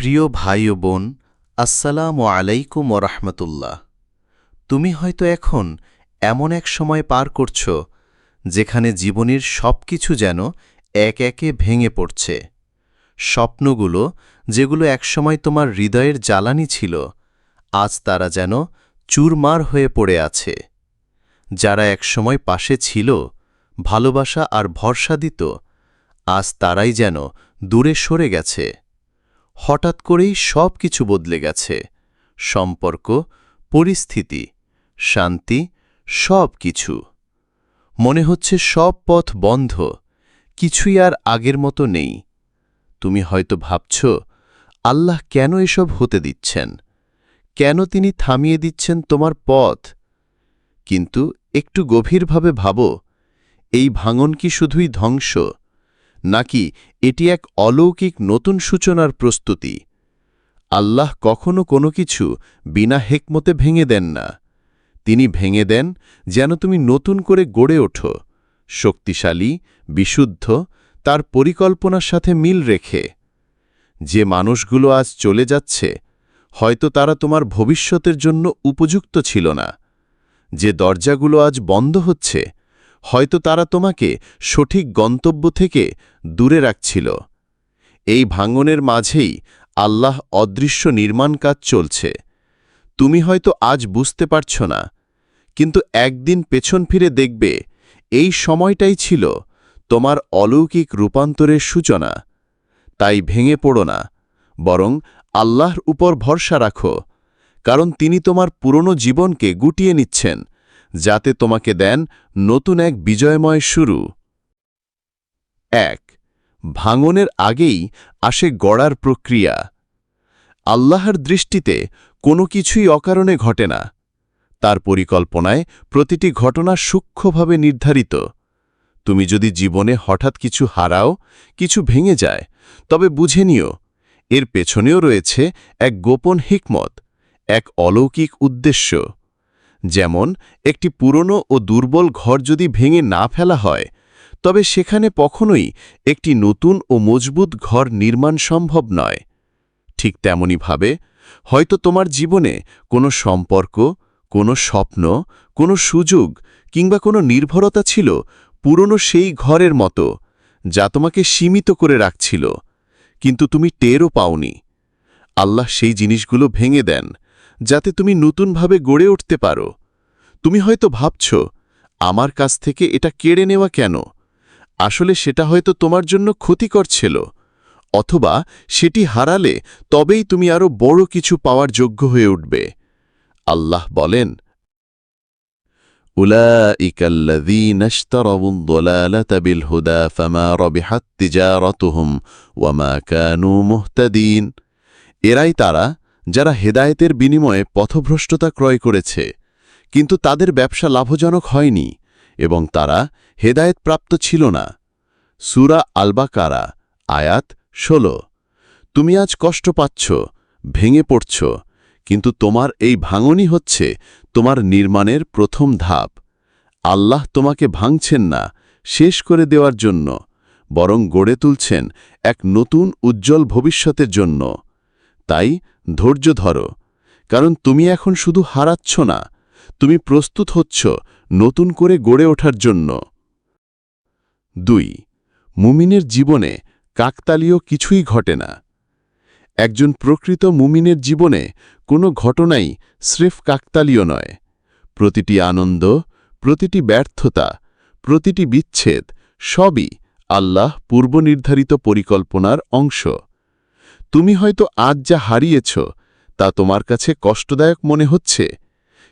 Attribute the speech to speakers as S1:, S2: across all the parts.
S1: প্রিয় ভাই ও বোন, আসসালামু আলাইকুম রহমতুল্লাহ। তুমি হয়তো এখন এমন এক সময় পার করছ, যেখানে জীবনের সব কিছু যেন এক একে ভেঙে পড়ছে। স্বপ্নগুলো, যেগুলো একসময় তোমার হৃদয়ের জ্বালানি ছিল, আজ তারা যেন চুরমার হয়ে পড়ে আছে। যারা একসময় পাশে ছিল, ভালোবাসা আর ভরসা দিত, আজ তারাই যেন দূরে সরে গেছে। হঠাৎ করেই সব কিছু বদলে গেছে। সম্পর্ক, পরিস্থিতি, শান্তি সব কিছু মনে হচ্ছে সব পথ বন্ধ। কিছুই আর আগের মতো নেই। তুমি হয়তো ভাবছ, আল্লাহ কেন এসব হতে দিচ্ছেন? কেন তিনি থামিয়ে দিচ্ছেন তোমার পথ? কিন্তু একটু গভীরভাবে ভাবো, এই ভাঙন কি শুধুই ধ্বংস? নাকি এটি এক অলৌকিক নতুন সূচনার প্রস্তুতি? আল্লাহ কখনো কোনো কিছু বিনা হেকমতে ভেঙে দেন না। তিনি ভেঙে দেন যেন তুমি নতুন করে গড়ে ওঠো, শক্তিশালী, বিশুদ্ধ, তার পরিকল্পনার সাথে মিল রেখে। যে মানুষগুলো আজ চলে যাচ্ছে, হয়তো তারা তোমার ভবিষ্যতের জন্য উপযুক্ত ছিল না। যে দরজাগুলো আজ বন্ধ হচ্ছে হয়তো তারা তোমাকে সঠিক গন্তব্য থেকে দূরে রাখছিল। এই ভাঙনের মাঝেই আল্লাহ অদৃশ্য নির্মাণ কাজ চলছে। তুমি হয়তো আজ বুঝতে পারছ না, কিন্তু একদিন পেছন ফিরে দেখবে এই সময়টাই ছিল তোমার অলৌকিক রূপান্তরের সূচনা। তাই ভেঙে পড়ো না, বরং আল্লাহর উপর ভরসা রাখো, কারণ তিনি তোমার পুরনো জীবনকে গুটিয়ে নিচ্ছেন। যাতে তোমাকে দেন নতুন এক বিজয়ময় শুরু। এক, ভাঙনের আগেই আসে গড়ার প্রক্রিয়া। আল্লাহর দৃষ্টিতে কোনো কিছুই অকারণে ঘটে না। তার পরিকল্পনায় প্রতিটি ঘটনা সূক্ষ্মভাবে নির্ধারিত। তুমি যদি জীবনে হঠাৎ কিছু হারাও, কিছু ভেঙে যায়, তবে বুঝে নিও, এর পেছনেও রয়েছে এক গোপন হিকমত, এক অলৌকিক উদ্দেশ্য। যেমন, একটি পুরনো ও দুর্বল ঘর যদি ভেঙে না ফেলা হয়, তবে সেখানে কখনোই একটি নতুন ও মজবুত ঘর নির্মাণ সম্ভব নয়। ঠিক তেমনইভাবে হয়তো তোমার জীবনে কোনো সম্পর্ক, কোনো স্বপ্ন, কোনো সুযোগ কিংবা কোনো নির্ভরতা ছিল পুরনো সেই ঘরের মতো, যা তোমাকে সীমিত করে রাখছিল, কিন্তু তুমি টেরও পাওনি। আল্লাহ সেই জিনিসগুলো ভেঙে দেন যাতে তুমি নতুনভাবে গড়ে উঠতে পারো তুমি হয়তো ভাবছ আমার কাছ থেকে এটা কেড়ে নেওয়া কেন আসলে সেটা হয়তো তোমার জন্য ক্ষতিকর ছিল অথবা সেটি হারালে তবেই তুমি আরও বড় কিছু পাওয়ার যোগ্য হয়ে উঠবে আল্লাহ বলেন أولئك الذين اشتروا الضلالة بالهدى فما ربحت تجارتهم وما كانوا مهتدين এরাই তারা যারা হেদায়েতের বিনিময়ে পথভ্রষ্টতা ক্রয় করেছে, কিন্তু তাদের ব্যবসা লাভজনক হয়নি এবং তারা হেদায়েতপ্রাপ্ত ছিল না। সুরা আলবাকারা, আয়াত ১৬ তুমি আজ কষ্ট পাচ্ছ, ভেঙে পড়ছ, কিন্তু তোমার এই ভাঙনই হচ্ছে তোমার নির্মাণের প্রথম ধাপ। আল্লাহ তোমাকে ভাঙছেন না শেষ করে দেওয়ার জন্য, বরং গড়ে তুলছেন এক নতুন উজ্জ্বল ভবিষ্যতের জন্য। তাই ধৈর্য ধরো, কারণ তুমি এখন শুধু হারাচ্ছ না, তুমি প্রস্তুত হচ্ছ নতুন করে গড়ে ওঠার জন্য। দুই, মুমিনের জীবনে কাকতালীয় কিছুই ঘটে না। একজন প্রকৃত মুমিনের জীবনে কোনো ঘটনাই স্রেফ কাকতালীয় নয়। প্রতিটি আনন্দ, প্রতিটি ব্যর্থতা, প্রতিটি বিচ্ছেদ সবই আল্লাহ পূর্বনির্ধারিত পরিকল্পনার অংশ। তুমি হয়তো আজ যা হারিয়েছ, তা তোমার কাছে কষ্টদায়ক মনে হচ্ছে।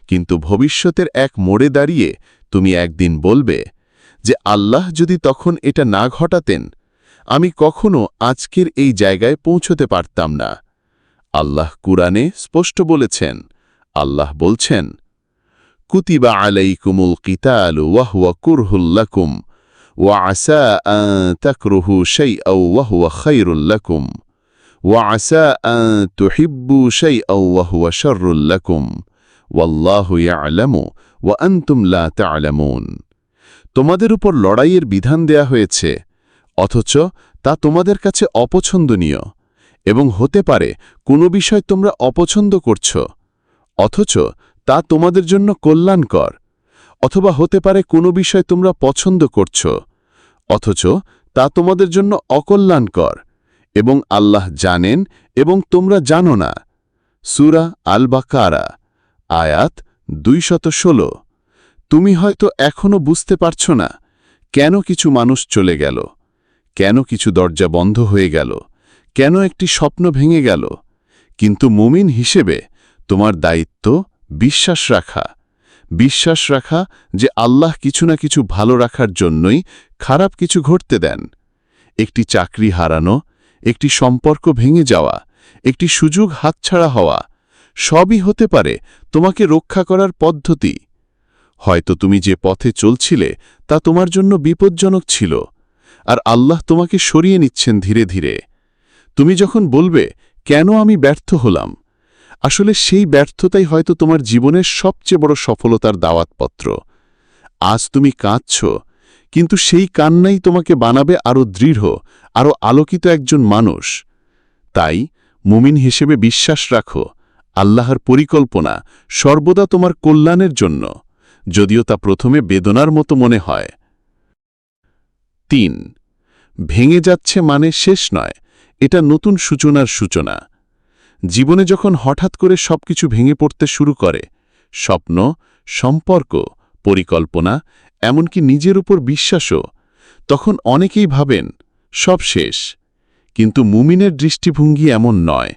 S1: কিন্তু ভবিষ্যতের এক মোড়ে দাঁড়িয়ে তুমি একদিন বলবে যে, আল্লাহ যদি তখন এটা না ঘটাতেন, আমি কখনো আজকের এই জায়গায় পৌঁছতে পারতাম না। আল্লাহ কুরআনে স্পষ্ট বলেছেন, আল্লাহ বলছেন, কুতিবা আলাই কুমুল কিতাল ওয়াহ কুরহুল্লাকুম ওয়া আসা তাকরুহু সেই ওয়াহুয়া খৈরুল্লাকুম وعسى أن تحبوا شيئا وهو شر لكم والله يعلم وأنتم لا تعلمون তোমাদের উপর লড়াইয়ের বিধান দেয়া হয়েছে অথচ তা তোমাদের কাছে অপছন্দনীয় এবং হতে পারে কোনো বিষয় তোমরা অপছন্দ করছ অথচ তা তোমাদের জন্য কল্যাণকর অথবা হতে পারে কোনো বিষয় তোমরা পছন্দ করছ অথচ তা তোমাদের জন্য অকল্যাণকর এবং আল্লাহ জানেন এবং তোমরা জানো না। সুরা আল বাকারা আয়াত দুইশত ষোলো। তুমি হয়তো এখনও বুঝতে পারছ না কেন কিছু মানুষ চলে গেল, কেন কিছু দরজা বন্ধ হয়ে গেল, কেন একটি স্বপ্ন ভেঙে গেল। কিন্তু মুমিন হিসেবে তোমার দায়িত্ব বিশ্বাস রাখা বিশ্বাস রাখা যে আল্লাহ কিছু না কিছু ভালো রাখার জন্যই খারাপ কিছু ঘটতে দেন। একটি চাকরি হারানো একটি সম্পর্ক ভেঙে যাওয়া, একটি সুযোগ হাতছাড়া হওয়া, সবই হতে পারে তোমাকে রক্ষা করার পদ্ধতি। হয়তো তুমি যে পথে চলছিলে তা তোমার জন্য বিপজ্জনক ছিল, আর আল্লাহ তোমাকে সরিয়ে নিচ্ছেন ধীরে ধীরে। তুমি যখন বলবে, কেন আমি ব্যর্থ হলাম? আসলে সেই ব্যর্থতাই হয়তো তোমার জীবনের সবচেয়ে বড় সফলতার দাওয়াতপত্র। আজ তুমি কাঁদছ কিন্তু সেই কান্নাই তোমাকে বানাবে আরও দৃঢ় আরও আলোকিত একজন মানুষ। তাই মুমিন হিসেবে বিশ্বাস রাখো, আল্লাহর পরিকল্পনা সর্বদা তোমার কল্যাণের জন্য, যদিও তা প্রথমে বেদনার মতো মনে হয়। তিন, ভেঙে যাচ্ছে মানে শেষ নয়, এটা নতুন সূচনার সূচনা। জীবনে যখন হঠাৎ করে সবকিছু ভেঙে পড়তে শুরু করে, স্বপ্ন, সম্পর্ক, পরিকল্পনা এমনকি নিজের উপর বিশ্বাসও, তখন অনেকেই ভাবেন, সব শেষ। কিন্তু মুমিনের দৃষ্টিভঙ্গি এমন নয়।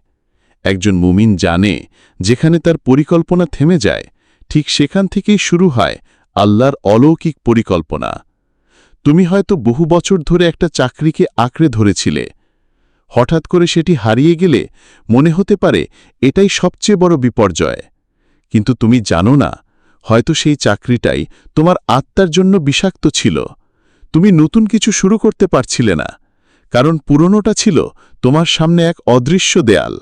S1: একজন মুমিন জানে, যেখানে তার পরিকল্পনা থেমে যায়, ঠিক সেখান থেকেই শুরু হয় আল্লাহর অলৌকিক পরিকল্পনা। তুমি হয়তো বহু বছর ধরে একটা চাকরিকে আঁকড়ে ধরেছিলে। হঠাৎ করে সেটি হারিয়ে গেলে মনে হতে পারে, এটাই সবচেয়ে বড় বিপর্যয়। কিন্তু তুমি জানো না হয়তো সেই চাকরিটাই তোমার আত্মার জন্য বিষাক্ত ছিল। তুমি নতুন কিছু শুরু করতে পারছিলে না, কারণ পুরনোটা ছিল তোমার সামনে এক অদৃশ্য দেয়াল,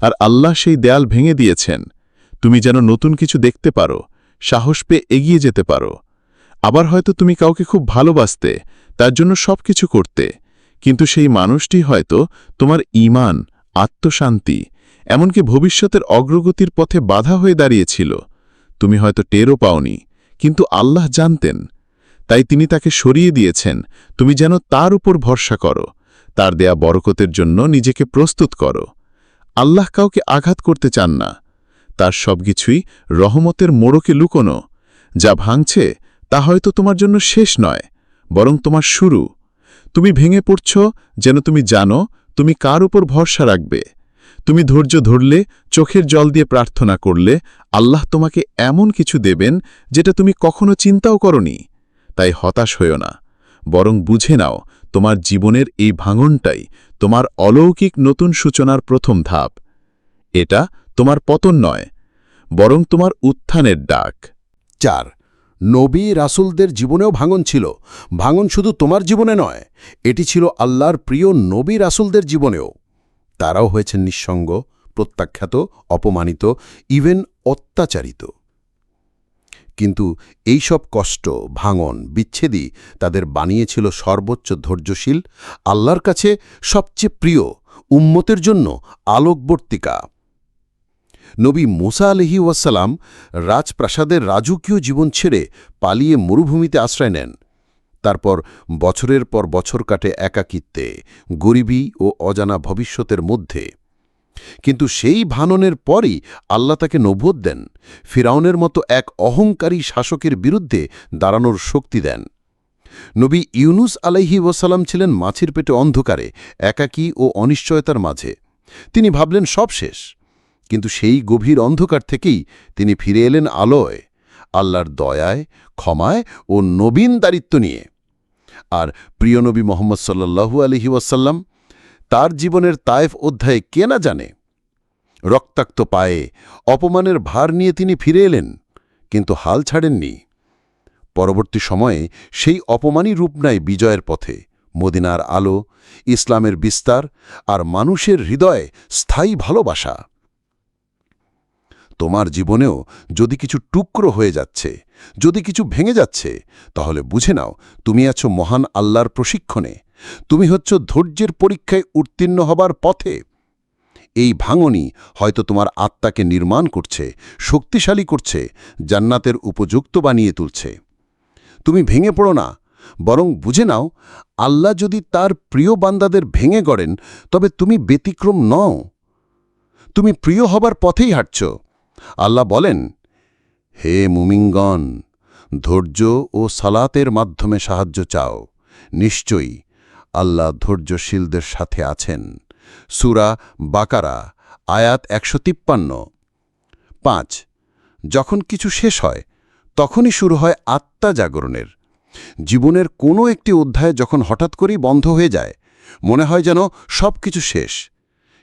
S1: আর আল্লাহ সেই দেয়াল ভেঙে দিয়েছেন। তুমি যেন নতুন কিছু দেখতে পারো, সাহস পেয়ে এগিয়ে যেতে পারো। আবার হয়তো তুমি কাউকে খুব ভালোবাসতে, তার জন্য সব কিছু করতে, কিন্তু সেই মানুষটি হয়তো তোমার ইমান আত্মশান্তি, এমনকি ভবিষ্যতের অগ্রগতির পথে বাধা হয়ে দাঁড়িয়েছিল। তুমি হয়তো টেরও পাওনি, কিন্তু আল্লাহ জানতেন। তাই তিনি তাকে সরিয়ে দিয়েছেন, তুমি যেন তার উপর ভরসা করো, তার দেয়া বরকতের জন্য নিজেকে প্রস্তুত করো। আল্লাহ কাউকে আঘাত করতে চান না। তার সবকিছুই রহমতের মোড়কে লুকোনো। যা ভাঙছে, তা হয়তো তোমার জন্য শেষ নয়, বরং তোমার শুরু। তুমি ভেঙে পড়ছ, যেন তুমি জানো তুমি কার উপর ভরসা রাখবে। তুমি ধৈর্য ধরলে, চোখের জল দিয়ে প্রার্থনা করলে, আল্লাহ তোমাকে এমন কিছু দেবেন যেটা তুমি কখনো চিন্তাও করনি। তাই হতাশ হইও না। বরং বুঝে নাও, তোমার জীবনের এই ভাঙনটাই তোমার অলৌকিক নতুন সূচনার প্রথম ধাপ। এটা তোমার পতন নয়, বরং তোমার উত্থানের ডাক।
S2: চার, নবী রাসুলদের জীবনেও ভাঙন ছিল। ভাঙন শুধু তোমার জীবনে নয়, এটি ছিল আল্লাহর প্রিয় নবী রাসুলদের জীবনেও। তারাও হয়েছেন নিঃসঙ্গ, প্রত্যাখ্যাত, অপমানিত ইভেন অত্যাচারিত। কিন্তু এই সব কষ্ট, ভাঙন, বিচ্ছেদই তাদের বানিয়েছিল সর্বোচ্চ ধৈর্যশীল, আল্লাহর কাছে সবচেয়ে প্রিয়, উম্মতের জন্য আলোকবর্তিকা। নবী মোসা আলহি ওয়াসালাম রাজপ্রাসাদের রাজকীয় জীবন ছেড়ে পালিয়ে মরুভূমিতে আশ্রয় নেন। তারপর বছরের পর বছর কাটে একাকিত্বে, গরিবী ও অজানা ভবিষ্যতের মধ্যে। কিন্তু সেই ভাননের পরই আল্লাহ তাকে নবোধ দেন, ফিরাউনের মতো এক অহংকারী শাসকের বিরুদ্ধে দাঁড়ানোর শক্তি দেন। নবী ইউনুস আলাইহি ওয়াসালাম ছিলেন মাছির পেটে অন্ধকারে, একাকী ও অনিশ্চয়তার মাঝে। তিনি ভাবলেন, সব শেষ। কিন্তু সেই গভীর অন্ধকার থেকেই তিনি ফিরে এলেন আলোয়। আল্লাহর দয়ায়, ক্ষমায় ও নবীন দারিত্ব নিয়ে। আর প্রিয় নবী মোহাম্মদ সাল্লাহু আলহি ওয়াসাল্লাম তার জীবনের তায়েফ অধ্যায়ে কে না জানে? রক্তাক্ত পায়ে অপমানের ভার নিয়ে তিনি ফিরে এলেন, কিন্তু হাল ছাড়েননি। পরবর্তী সময়ে সেই অপমানই রূপ নেয় বিজয়ের পথে, মদিনার আলো, ইসলামের বিস্তার আর মানুষের হৃদয়ে স্থায়ী ভালোবাসা। তোমার জীবনেও যদি কিছু টুকরো হয়ে যাচ্ছে, যদি কিছু ভেঙে যাচ্ছে, তাহলে বুঝে নাও, তুমি আছো মহান আল্লাহর প্রশিক্ষণে। তুমি হচ্ছ ধৈর্যের পরীক্ষায় উত্তীর্ণ হবার পথে। এই ভাঙনই হয়তো তোমার আত্মাকে নির্মাণ করছে, শক্তিশালী করছে, জান্নাতের উপযুক্ত বানিয়ে তুলছে। তুমি ভেঙে পড়ো না, বরং বুঝে নাও, আল্লাহ যদি তার প্রিয় বান্দাদের ভেঙে গড়েন, তবে তুমি ব্যতিক্রম নও। তুমি প্রিয় হবার পথেই হাঁটছ। আল্লাহ বলেন, হে মুমিঙ্গন ধৈর্য ও সালাতের মাধ্যমে সাহায্য চাও। নিশ্চয়ই আল্লাহ ধৈর্যশীলদের সাথে আছেন। সুরা বাকারা, আয়াত একশো তিপ্পান্ন। পাঁচ, যখন কিছু শেষ হয়, তখনই শুরু হয় আত্মা জাগরণের। জীবনের কোনো একটি অধ্যায় যখন হঠাৎ করেই বন্ধ হয়ে যায়, মনে হয় যেন সব কিছু শেষ।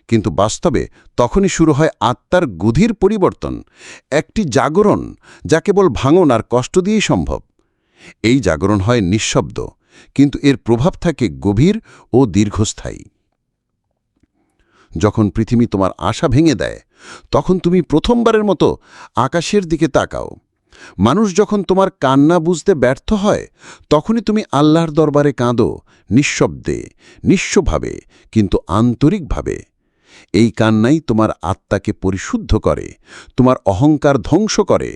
S2: কিন্তু বাস্তবে তখনই শুরু হয় আত্মার গভীর পরিবর্তন, একটি জাগরণ যা কেবল ভাঙন আর কষ্ট দিয়েই সম্ভব। এই জাগরণ হয় নিঃশব্দ, কিন্তু এর প্রভাব থাকে গভীর ও দীর্ঘস্থায়ী। যখন পৃথিবী তোমার আশা ভেঙে দেয়, তখন তুমি প্রথমবারের মতো আকাশের দিকে তাকাও। মানুষ যখন তোমার কান্না বুঝতে ব্যর্থ হয়, তখনই তুমি আল্লাহর দরবারে কাঁদো, নিঃশব্দে, নিঃস্বভাবে, কিন্তু আন্তরিকভাবে। এই কান্নাই তোমার আত্মাকে পরিশুদ্ধ করে, তোমার অহংকার ধ্বংস করে,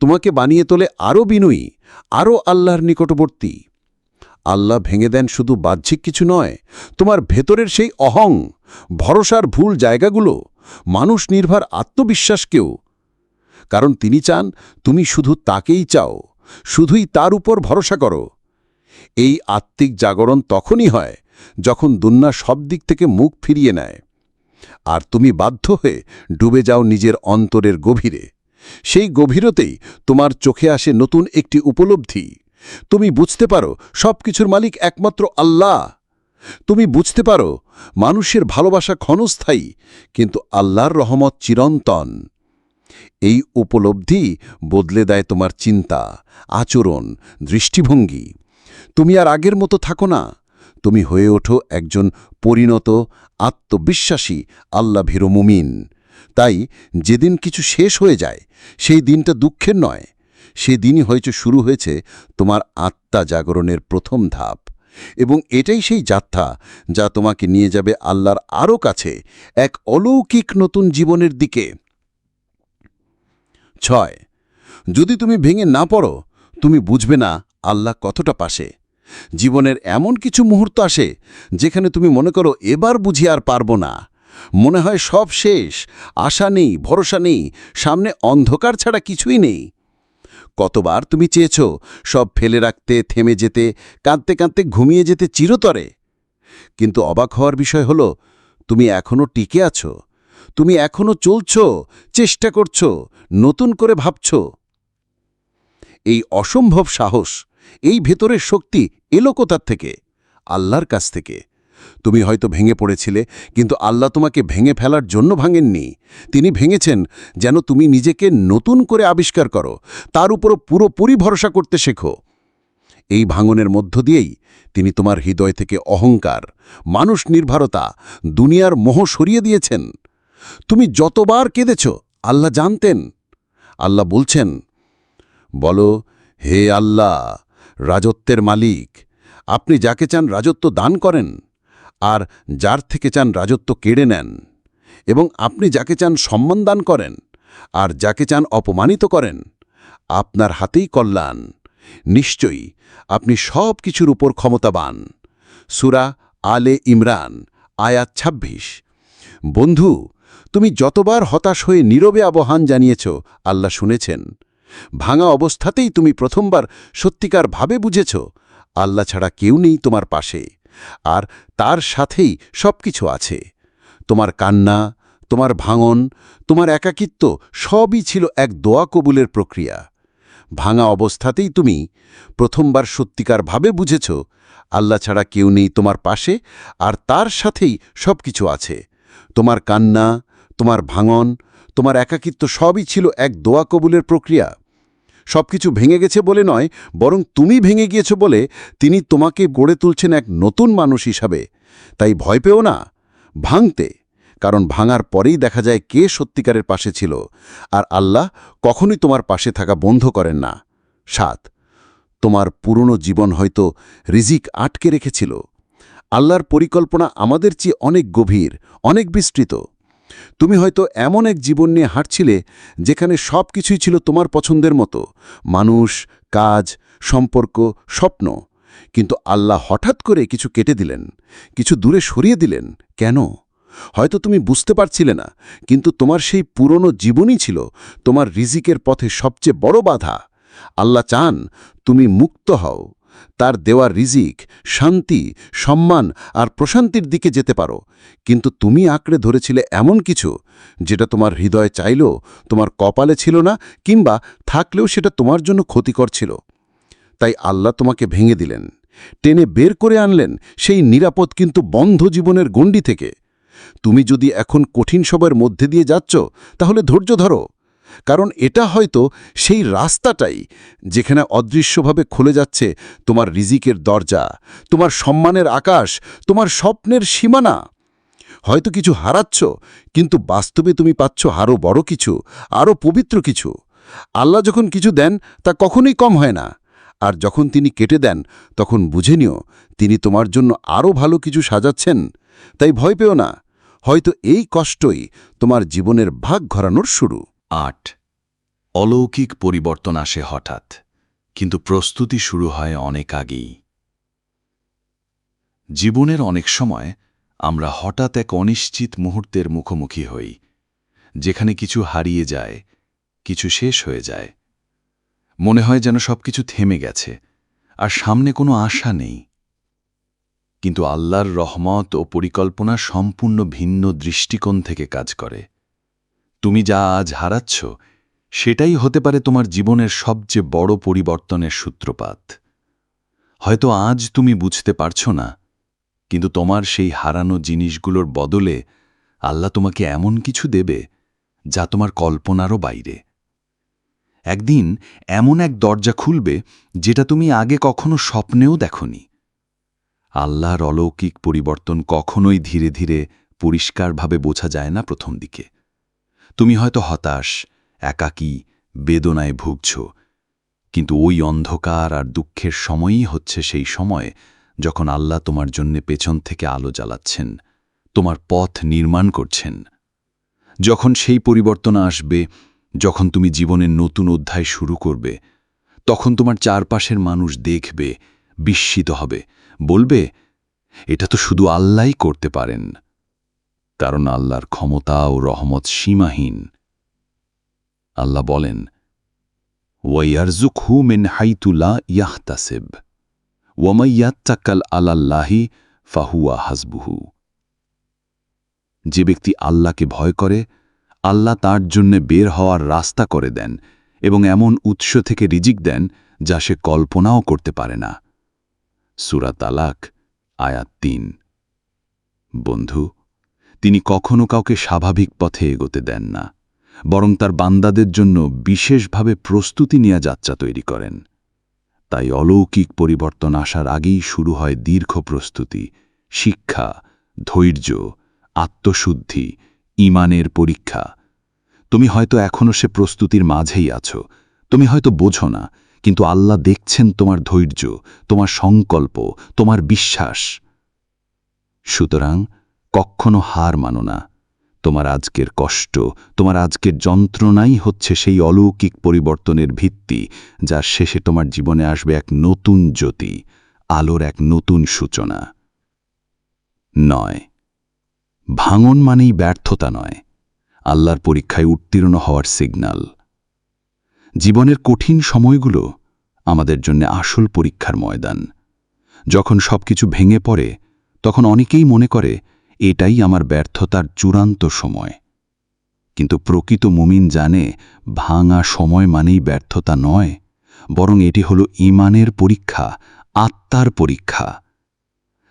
S2: তোমাকে বানিয়ে তোলে আরও বিনয়ী, আরও আল্লাহর নিকটবর্তী। আল্লাহ ভেঙে দেন শুধু বাহ্যিক কিছু নয়, তোমার ভেতরের সেই অহং, ভরসার ভুল জায়গাগুলো, মানুষ নির্ভর আত্মবিশ্বাসকেও। কারণ তিনি চান তুমি শুধু তাকেই চাও, শুধুই তার উপর ভরসা করো। এই আত্মিক জাগরণ তখনই হয় যখন দুন্না সব দিক থেকে মুখ ফিরিয়ে নেয়। আর তুমি বাধ্য হয়ে ডুবে যাও নিজের অন্তরের গভীরে। সেই গভীরতেই তোমার চোখে আসে নতুন একটি উপলব্ধি। তুমি বুঝতে পারো সব কিছুর মালিক একমাত্র আল্লাহ। তুমি বুঝতে পারো মানুষের ভালোবাসা ক্ষণস্থায়ী, কিন্তু আল্লাহর রহমত চিরন্তন। এই উপলব্ধি বদলে দেয় তোমার চিন্তা, আচরণ, দৃষ্টিভঙ্গি। তুমি আর আগের মতো থাকো না। তুমি হয়ে ওঠো একজন পরিণত, আত্মবিশ্বাসী আল্লাহ ভীরু মুমিন। তাই যেদিন কিছু শেষ হয়ে যায়, সেই দিনটা দুঃখের নয়। সেই দিনই হয়েছে শুরু হয়েছে তোমার আত্মা জাগরণের প্রথম ধাপ। এবং এটাই সেই যাত্রা যা তোমাকে নিয়ে যাবে আল্লাহর আরও কাছে এক অলৌকিক নতুন জীবনের দিকে। ছয়, যদি তুমি ভেঙে না পড়ো, তুমি বুঝবে না আল্লাহ কতটা পাশে। জীবনের এমন কিছু মুহূর্ত আসে যেখানে তুমি মনে করো এবার বুঝি আর পারব না। মনে হয় সব শেষ, আশা নেই, ভরসা নেই, সামনে অন্ধকার ছাড়া কিছুই নেই। কতবার তুমি চেয়েছ সব ফেলে রাখতে, থেমে যেতে, কাঁদতে কাঁদতে ঘুমিয়ে যেতে চিরতরে? কিন্তু অবাক হওয়ার বিষয় হল, তুমি এখনও টিকে আছো, তুমি এখনও চলছ, চেষ্টা করছ, নতুন করে ভাবছ। এই অসম্ভব সাহস এই ভেতরের শক্তি এলো কোথার থেকে, আল্লাহর কাছ থেকে। তুমি হয়তো ভেঙে পড়েছিলে, কিন্তু আল্লাহ তোমাকে ভেঙে ফেলার জন্য ভাঙেননি। তিনি ভেঙেছেন যেন তুমি নিজেকে নতুন করে আবিষ্কার করো, তার উপরও পুরোপুরি ভরসা করতে শেখো। এই ভাঙনের মধ্য দিয়েই তিনি তোমার হৃদয় থেকে অহংকার, মানুষ নির্ভরতা, দুনিয়ার মোহ সরিয়ে দিয়েছেন। তুমি যতবার কেঁদেছ, আল্লাহ জানতেন। আল্লাহ বলছেন, বলো, হে আল্লাহ রাজত্বের মালিক। আপনি যাকে চান রাজত্ব দান করেন, আর যার থেকে চান রাজত্ব কেড়ে নেন। এবং আপনি যাকে চান সম্মান দান করেন, আর যাকে চান অপমানিত করেন, আপনার হাতেই কল্যাণ। নিশ্চয়ই আপনি সব কিছুর উপর ক্ষমতাবান। সুরা আলে ইমরান, আয়াত ২৬ বন্ধু, তুমি যতবার হতাশ হয়ে নীরবে আবহান জানিয়েছ, আল্লাহ শুনেছেন। ভাঙা অবস্থাতেই তুমি প্রথমবার সত্যিকার ভাবে বুঝেছ, আল্লাহ ছাড়া কেউ নেই তোমার পাশে। আর তার সাথেই সব কিছু আছে। তোমার কান্না, তোমার ভাঙন, তোমার একাকিত্ব সবই ছিল এক দোয়া কবুলের প্রক্রিয়া। ভাঙা অবস্থাতেই তুমি প্রথমবার সত্যিকার ভাবে বুঝেছ, আল্লাহ ছাড়া কেউ নেই তোমার পাশে, আর তার সাথেই সব কিছু আছে। তোমার কান্না, তোমার ভাঙন তোমার একাকিত্ব সবই ছিল এক দোয়া কবুলের প্রক্রিয়া। সবকিছু ভেঙে গেছে বলে নয়, বরং তুমি ভেঙে গিয়েছ বলে তিনি তোমাকে গড়ে তুলছেন এক নতুন মানুষ হিসাবে। তাই ভয় পেও না, ভাঙতে, কারণ ভাঙার পরেই দেখা যায় কে সত্যিকারের পাশে ছিল, আর আল্লাহ কখনোই তোমার পাশে থাকা বন্ধ করেন না। সাত, তোমার পুরনো জীবন হয়তো রিজিক আটকে রেখেছিল। আল্লাহর পরিকল্পনা আমাদের চেয়ে অনেক গভীর, অনেক বিস্তৃত। তুমি হয়তো এমন এক জীবন নিয়ে হাঁটছিলে যেখানে সব কিছুই ছিল তোমার পছন্দের মতো, মানুষ, কাজ, সম্পর্ক, স্বপ্ন। কিন্তু আল্লাহ হঠাৎ করে কিছু কেটে দিলেন, কিছু দূরে সরিয়ে দিলেন। কেন? হয়তো তুমি বুঝতে পারছিলে না, কিন্তু তোমার সেই পুরনো জীবনই ছিল তোমার রিজিকের পথে সবচেয়ে বড় বাধা। আল্লাহ চান তুমি মুক্ত হও। তার দেওয়া রিজিক, শান্তি, সম্মান আর প্রশান্তির দিকে যেতে পারো। কিন্তু তুমি আঁকড়ে ধরেছিলে এমন কিছু যেটা তোমার হৃদয় চাইল, তোমার কপালে ছিল না কিংবা থাকলেও সেটা তোমার জন্য ক্ষতিকর ছিল। তাই আল্লাহ তোমাকে ভেঙে দিলেন। টেনে বের করে আনলেন সেই নিরাপদ কিন্তু বন্ধ জীবনের গণ্ডি থেকে। তুমি যদি এখন কঠিন সময়ের মধ্যে দিয়ে যাচ্ছ, তাহলে ধৈর্য ধরো। কারণ এটা হয়তো সেই রাস্তাটাই যেখানে অদৃশ্যভাবে খুলে যাচ্ছে তোমার রিজিকের দরজা, তোমার সম্মানের আকাশ, তোমার স্বপ্নের সীমানা। হয়তো কিছু হারাচ্ছ, কিন্তু বাস্তবে তুমি পাচ্ছ আরও বড় কিছু আরও পবিত্র কিছু। আল্লাহ যখন কিছু দেন, তা কখনোই কম হয় না। আর যখন তিনি কেটে দেন, তখন বুঝে নিও, তিনি তোমার জন্য আরও ভালো কিছু সাজাচ্ছেন। তাই ভয় পেও না, হয়তো এই কষ্টই তোমার জীবনের ভাগ ঘরানোর শুরু।
S3: আট। অলৌকিক পরিবর্তন আসে হঠাৎ, কিন্তু প্রস্তুতি শুরু হয় অনেক আগেই। জীবনের অনেক সময় আমরা হঠাৎ এক অনিশ্চিত মুহূর্তের মুখোমুখি হই, যেখানে কিছু হারিয়ে যায়, কিছু শেষ হয়ে যায়। মনে হয় যেন সবকিছু থেমে গেছে, আর সামনে কোনো আশা নেই। কিন্তু আল্লাহর রহমত ও পরিকল্পনা সম্পূর্ণ ভিন্ন দৃষ্টিকোণ থেকে কাজ করে। তুমি যা আজ হারাচ্ছ, সেটাই হতে পারে তোমার জীবনের সবচেয়ে বড় পরিবর্তনের সূত্রপাত। হয়তো আজ তুমি বুঝতে পারছ না, কিন্তু তোমার সেই হারানো জিনিসগুলোর বদলে আল্লাহ তোমাকে এমন কিছু দেবে যা তোমার কল্পনারও বাইরে। একদিন এমন এক দরজা খুলবে যেটা তুমি আগে কখনো স্বপ্নেও দেখনি। আল্লাহর অলৌকিক পরিবর্তন কখনোই ধীরে ধীরে পরিষ্কারভাবে বোঝা যায় না প্রথম দিকে। তুমি হয়তো হতাশ, একাকী, বেদনায় ভুগছ। কিন্তু ওই অন্ধকার আর দুঃখের সময়ই হচ্ছে সেই সময় যখন আল্লাহ তোমার জন্য পেছন থেকে আলো জ্বালাচ্ছেন, তোমার পথ নির্মাণ করছেন। যখন সেই পরিবর্তন আসবে, যখন তুমি জীবনের নতুন অধ্যায় শুরু করবে, তখন তোমার চারপাশের মানুষ দেখবে, বিস্মিত হবে। বলবে, এটা তো শুধু আল্লাহই করতে পারেন। কারণ আল্লাহর ক্ষমতা ও রহমত সীমাহীন। আল্লাহ বলেন ওয়াইয়ারজুক হু মেন হাইতুলা ইয়াহতাসেব ওয়ামাইয়াত্তাকাল ফাহুয়া হাসবুহু। যে ব্যক্তি আল্লাহকে ভয় করে, আল্লাহ তার জন্য বের হওয়ার রাস্তা করে দেন এবং এমন উৎস থেকে রিজিক দেন যা সে কল্পনাও করতে পারে না। সুরা তালাক, আয়াত তিন। বন্ধু তিনি কখনো কাউকে স্বাভাবিক পথে এগোতে দেন না, বরং তার বান্দাদের জন্য বিশেষভাবে প্রস্তুতি নিয়ে যাত্রা তৈরি করেন। তাই অলৌকিক পরিবর্তন আসার আগেই শুরু হয় দীর্ঘ প্রস্তুতি, শিক্ষা, ধৈর্য, আত্মশুদ্ধি, ইমানের পরীক্ষা। তুমি হয়তো এখনও সে প্রস্তুতির মাঝেই আছো, তুমি হয়তো বোঝো না, কিন্তু আল্লাহ দেখছেন তোমার ধৈর্য, তোমার সংকল্প, তোমার বিশ্বাস। সুতরাং কখনো হার মানো না। তোমার আজকের কষ্ট, তোমার আজকের যন্ত্রণাই হচ্ছে সেই অলৌকিক পরিবর্তনের ভিত্তি, যার শেষে তোমার জীবনে আসবে এক নতুন জ্যোতি, আলোর এক নতুন সূচনা। নয়, ভাঙন মানেই ব্যর্থতা নয়, আল্লাহর পরীক্ষায় উত্তীর্ণ হওয়ার সিগন্যাল জীবনের কঠিন সময়গুলো আমাদের জন্য আসল পরীক্ষার ময়দান। যখন সবকিছু ভেঙে পড়ে, তখন অনেকেই মনে করে এটাই আমার ব্যর্থতার চূড়ান্ত সময়। কিন্তু প্রকৃত মুমিন জানে, ভাঙা সময় মানেই ব্যর্থতা নয়, বরং এটি হল ইমানের পরীক্ষা, আত্মার পরীক্ষা।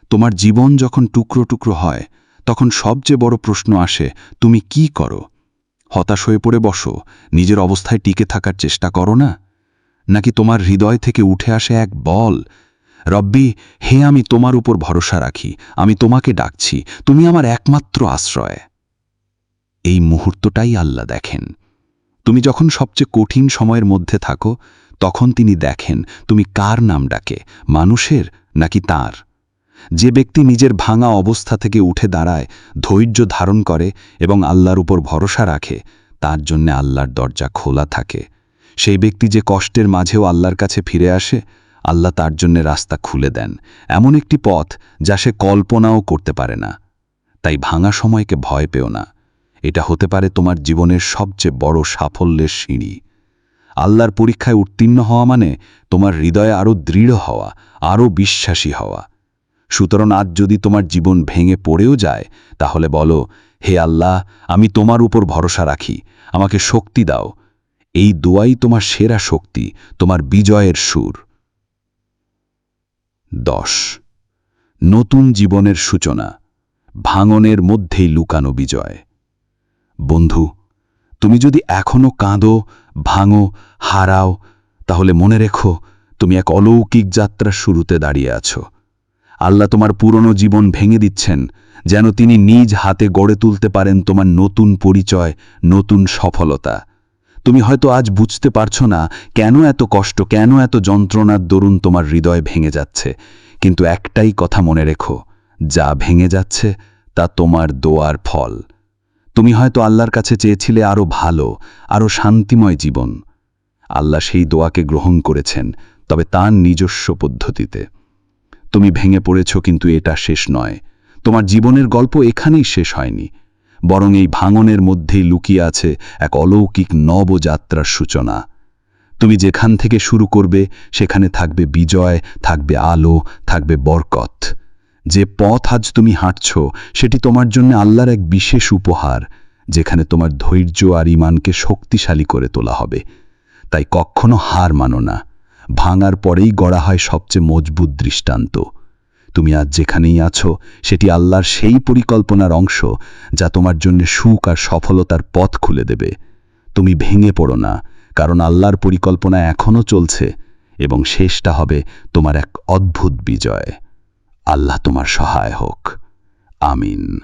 S3: তোমার জীবন যখন টুকরো টুকরো হয়, তখন সবচেয়ে বড় প্রশ্ন আসে, তুমি কি করো? হতাশ হয়ে পড়ে বসো, নিজের অবস্থায় টিকে থাকার চেষ্টা করো না? নাকি তোমার হৃদয় থেকে উঠে আসে এক বল রব্বি, হে আমি তোমার উপর ভরসা রাখি, আমি তোমাকে ডাকছি, তুমি আমার একমাত্র আশ্রয়। এই মুহূর্তটাই আল্লাহ দেখেন। তুমি যখন সবচেয়ে কঠিন সময়ের মধ্যে থাকো, তখন তিনি দেখেন তুমি কার নাম ডাকে, মানুষের নাকি তার? যে ব্যক্তি নিজের ভাঙা অবস্থা থেকে উঠে দাঁড়ায়, ধৈর্য ধারণ করে এবং আল্লাহর উপর ভরসা রাখে, তার জন্যে আল্লাহর দরজা খোলা থাকে। সেই ব্যক্তি যে কষ্টের মাঝেও আল্লাহর কাছে ফিরে আসে আল্লাহ তার জন্যে রাস্তা খুলে দেন। এমন একটি পথ যা সে কল্পনাও করতে পারে না। তাই ভাঙা সময়কে ভয় পেও না। এটা হতে পারে তোমার জীবনের সবচেয়ে বড় সাফল্যের সিঁড়ি। আল্লাহর পরীক্ষায় উত্তীর্ণ হওয়া মানে তোমার হৃদয়ে আরও দৃঢ় হওয়া আরও বিশ্বাসী হওয়া। সুতরাং আজ যদি তোমার জীবন ভেঙে পড়েও যায়, তাহলে বলো, হে আল্লাহ, আমি তোমার উপর ভরসা রাখি, আমাকে শক্তি দাও। এই দোয়াই তোমার সেরা শক্তি, তোমার বিজয়ের সুর। দশ। নতুন জীবনের সূচনা, ভাঙনের মধ্যেই লুকানো বিজয়। বন্ধু, তুমি যদি এখনও কাঁদো, ভাঙো, হারাও, তাহলে মনে রেখো তুমি এক অলৌকিক যাত্রার শুরুতে দাঁড়িয়ে আছো। আল্লাহ তোমার পুরনো জীবন ভেঙে দিচ্ছেন, যেন তিনি নিজ হাতে গড়ে তুলতে পারেন তোমার নতুন পরিচয়, নতুন সফলতা। তুমি হয়তো আজ বুঝতে পারছ না কেন এত কষ্ট, কেন এত যন্ত্রণার দরুন তোমার হৃদয় ভেঙে যাচ্ছে। কিন্তু একটাই কথা মনে রেখো, যা ভেঙে যাচ্ছে তা তোমার দোয়ার ফল। তুমি হয়তো আল্লাহর কাছে চেয়েছিলে আরও ভালো আরও শান্তিময় জীবন। আল্লাহ সেই দোয়াকে গ্রহণ করেছেন, তবে তার নিজস্ব পদ্ধতিতে। তুমি ভেঙে পড়েছ কিন্তু এটা শেষ নয়। তোমার জীবনের গল্প এখানেই শেষ হয়নি। বরং এই ভাঙনের মধ্যেই লুকিয়ে আছে এক অলৌকিক নবযাত্রার সূচনা। তুমি যেখান থেকে শুরু করবে, সেখানে থাকবে বিজয়, থাকবে আলো, থাকবে বরকত। যে পথ আজ তুমি হাঁটছ, সেটি তোমার জন্য আল্লাহর এক বিশেষ উপহার, যেখানে তোমার ধৈর্য আর ইমানকে শক্তিশালী করে তোলা হবে। তাই কখনো হার মানো না। ভাঙার পরেই গড়া হয় সবচেয়ে মজবুত দৃষ্টান্ত। তুমি আজ যেখানেই আছো, সেটি আল্লাহর সেই পরিকল্পনার অংশ, যা তোমার জন্য সুখ আর সফলতার পথ খুলে দেবে। তুমি ভেঙে পড়ো না, কারণ আল্লাহর পরিকল্পনা এখনও চলছে, এবং শেষটা হবে তোমার এক অদ্ভুত বিজয়। আল্লাহ তোমার সহায় হোক। আমিন।